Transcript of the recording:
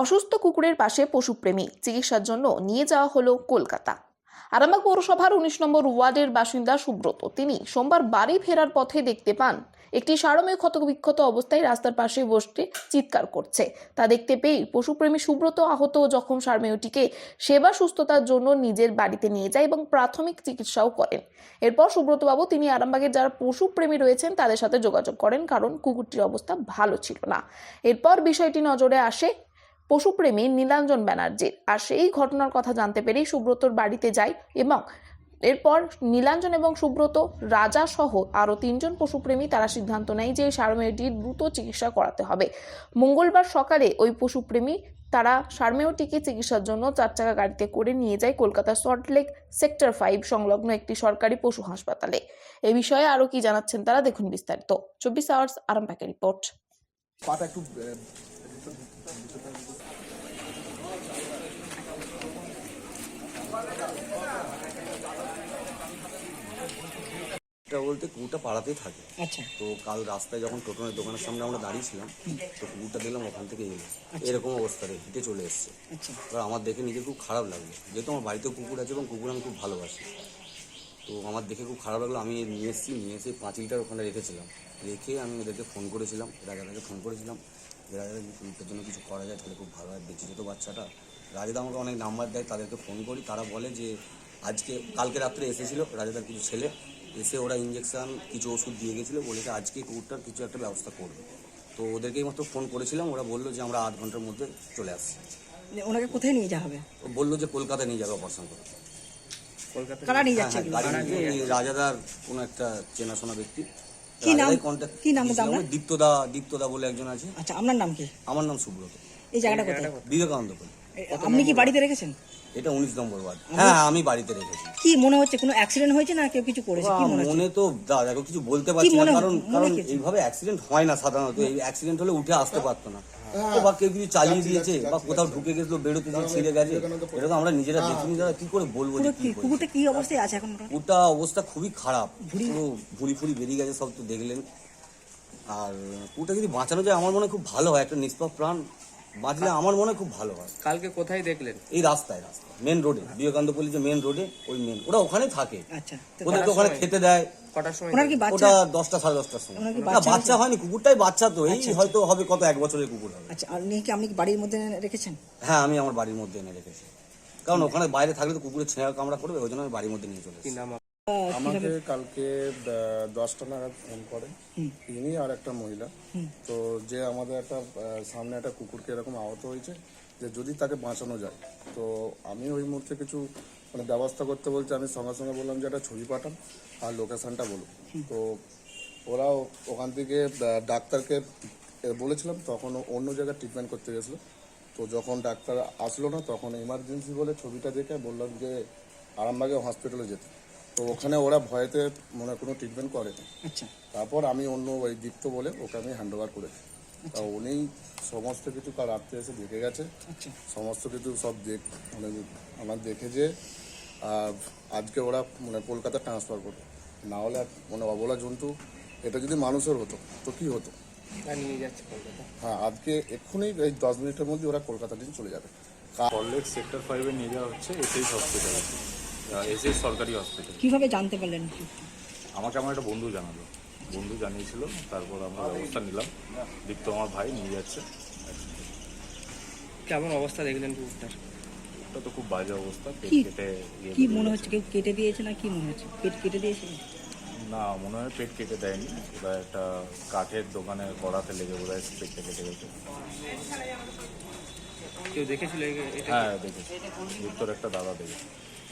অসুস্থ কুকুরের পাশে পশুপ্রেমী। চিকিৎসার জন্য নিয়ে যাওয়া হলো কলকাতা। আরামবাগ পৌরসভার উনিশ নম্বর ওয়ার্ডের বাসিন্দা সুব্রত। তিনি সোমবার বাড়ি ফেরার পথে দেখতে পান, একটি সারময় ক্ষতবিক্ষত অবস্থায় রাস্তার পাশে বসতে চিৎকার করছে। তা দেখতে পেয়ে পশুপ্রেমী সুব্রত আহত ও জখম সারমেয়টিকে সেবা সুস্থতার জন্য নিজের বাড়িতে নিয়ে যায় এবং প্রাথমিক চিকিৎসাও করেন। এরপর সুব্রতবাবু, তিনি আরামবাগের যারা পশুপ্রেমী রয়েছেন, তাদের সাথে যোগাযোগ করেন, কারণ কুকুরটির অবস্থা ভালো ছিল না। এরপর বিষয়টি নজরে আসে পশুপ্রেমী নীলাঞ্জন ব্যানার্জির আর সেই ঘটনার কথা জানতে পেরেই সুব্রতর বাড়িতে যায় এবং এরপর নীলাঞ্জন এবং সুব্রত, রাজা সহ আরও তিনজন পশুপ্রেমী তারা সিদ্ধান্ত নেয় যে সারমেয়টির দ্রুত চিকিৎসা করাতে হবে। মঙ্গলবার সকালে ওই পশুপ্রেমী তারা সারমেয়টিকে চিকিৎসার জন্য চার চাকা গাড়িতে করে নিয়ে যায় কলকাতার সল্টলেক সেক্টর ফাইভ সংলগ্ন একটি সরকারি পশু হাসপাতালে। এ বিষয়ে আরও কি জানাচ্ছেন তারা দেখুন বিস্তারিত। চব্বিশ আওয়ার্স আরামবাগের রিপোর্ট এটা বলতে কুকুরটা পাড়াতেই থাকে। আচ্ছা। তো কাল রাস্তায় যখন টোটনের দোকানের সামনে আমরা দাঁড়িয়েছিলাম তো কুকুরটা দেখলাম ওখান থেকে এলো। এরকম অবস্থা রে হেঁটে চলে এসছে। আচ্ছা। এবার আমার দেখে নিজের খুব খারাপ লাগল যেহেতু আমার বাড়িতেও কুকুর আছে এবং কুকুর আমি খুব ভালোবাসি। তো আমার দেখে খুব খারাপ লাগল আমি নিয়ে এসেছি নিয়ে এসে পাঁচিলটার ওখানে রেখেছিলাম। রেখে আমি ওদেরকে ফোন করেছিলাম রাজাদাকে ফোন করেছিলাম। যে রাজাদা কুকুরটার জন্য কিছু করা যায় তাহলে খুব ভালো হয় বেঁচে যেত বাচ্চাটা। রাজাদা আমাকে অনেক নাম্বার দেয় তাদেরকে ফোন করি। তারা বলে যে আজকে কালকে রাত্রে এসেছিল রাজাদার কিছু ছেলে এসে ওরা ইঞ্জেকশন কিছু ওষুধ দিয়ে গেছিল বলেছে আজকে কুকুরটার কিছু একটা ব্যবস্থা করবে। তো ওদেরকেই মাত্র ফোন করেছিলাম ওরা বলল যে আমরা আধ ঘণ্টার মধ্যে চলে আসছি। মানে ওনাকে কোথায় নিয়ে যাওয়া হবে? বলল যে কলকাতায় নিয়ে যাবে অপারেশন করে। কারা নিয়ে হ্যাঁ যাচ্ছে হ্যাঁ রাজাদার কোনো একটা চেনাশোনা ব্যক্তি। কি নাম? কি নাম। আপনার? দীপ্তদা দীপ্তদা বলে একজন আছে। আচ্ছা আপনার নাম কি? আমার নাম সুব্রত। এই জায়গাটা কোথায়? বিবেকানন্দ আপনি কি বাড়িতে রেখেছেন? এটা উনিশ নম্বর ওয়ার্ড। হ্যাঁ হ্যাঁ, আমি বাড়িতে রেখেছি। কি মনে হচ্ছে কোনো অ্যাক্সিডেন্ট হয়েছে না কেউ কিছু করেছে? কি মনে মনে তো দা দেখো কিছু বলতে পারছি না কারণ কারণ এইভাবে অ্যাক্সিডেন্ট হয় না সাধারণত। এই অ্যাক্সিডেন্ট হলে উঠে আসতে পারতো না। তো বা কেউ কিছু চালিয়ে দিয়েছে বা কোথাও ঢুকে গেছিল বেরোতে দিয়ে ছিঁড়ে গেছে। এটা তো আমরা নিজেরা দেখিনি দাদা কি করে বলব যে কি কুকুরটা কি অবস্থায় আছে এখন? কুকুরটা অবস্থা খুবই খারাপ। পুরো ভুড়ি ফুড়ি বেরিয়ে গেছে সব তো দেখলেন। আর কুকুরটা যদি বাঁচানো যায় আমার মনে হয় খুব ভালো হয়। একটা নিষ্পাপ প্রাণ বাঁচলে আমার মনে হয় খুব ভালো হয়। কালকে কোথায় দেখলেন? এই রাস্তায় রাস্তায় মেন রোডে বিবেকানন্দ পল্লী যে মেন রোডে ওই মেন ওরা ওখানেই থাকে। আচ্ছা তো ওদেরকে ওখানে খেতে দেয়। কটার সময় ওনার কি বাচ্চা? ওটা দশটা সাড়ে দশটার সময়। ওনার না বাচ্চা বাচ্চা হয়নি কুকুরটাই বাচ্চা তো এই হয়তো হবে কত এক বছরের কুকুর হবে। আচ্ছা আর কি আপনি বাড়ির মধ্যে রেখেছেন? হ্যাঁ আমি আমার বাড়ির মধ্যে এনে রেখেছি। কারণ ওখানে বাইরে থাকলে তো কুকুরের ছেঁড়া কামড়া করবে ওই জন্য আমি বাড়ির মধ্যে নিয়ে চলে আমাকে কালকে দশটা নাগাদ ফোন করে। ইনি আর একটা মহিলা। তো যে আমাদের একটা সামনে একটা কুকুরকে এরকম আহত হয়েছে যে যদি তাকে বাঁচানো যায় তো আমি ওই মুহূর্তে কিছু মানে ব্যবস্থা করতে বলছি। আমি সঙ্গে সঙ্গে বললাম যে একটা ছবি পাঠান আর লোকেশনটা বলুন। তো ওরা ওখান থেকে ডাক্তারকে বলেছিলাম তখন অন্য জায়গায় ট্রিটমেন্ট করতে গেছিল। তো যখন ডাক্তার আসলো না তখন এমার্জেন্সি বলে ছবিটা দেখে বললাম যে আরামবাগে হসপিটালে যেতে। তো ওখানে ওরা ভয়েতে মনে কোনো ট্রিটমেন্ট করেনি। আচ্ছা। তারপর আমি অন্য ওই দীপ্ত বলে ওকে আমি হ্যান্ড ওভার করেছি। তা উনি সমস্ত কিছু কাল রাত্রে এসে দেখে গেছে। আচ্ছা। সমস্ত কিছু সব দেখ মানে আমার দেখে যে আজকে ওরা মানে কলকাতা ট্রান্সফার করবে। না হলে আর মানে অবলা জন্তু এটা যদি মানুষের হতো তো কি হতো? হ্যাঁ আজকে এক্ষুনি এই দশ মিনিটের মধ্যে ওরা কলকাতা দিন চলে যাবে। কা- সেক্টর ফাইভে নিয়ে যাওয়া হচ্ছে এসএইচ এসএইচ সরকারি হসপিটাল কীভাবে জানতে পারলেন আমাকে আমার একটা বন্ধু জানালো। বন্ধু জানিয়েছিল তারপর আমরা ব্যবস্থা নিলাম। দীপ্ত আমার ভাই নিয়ে যাচ্ছে। কেমন অবস্থা দেখলেন কুকুরটার ওটা তো খুব বাজে অবস্থা পেট কি? কেটে ইয়ে কি করে মনে হচ্ছে? কেউ কেটে দিয়েছে না কি মনে হচ্ছে? পেট কেটে দিয়েছে? না মনে হয় পেট কেটে দেয়নি। ওটা একটা কাঠের দোকানে কড়াতে লেগে বোধ হয় পেটটা কেটে গেছে। কেউ দেখেছিল এটা হ্যাঁ দেখেছি। দীপ্তর একটা দাদা দেখেছি।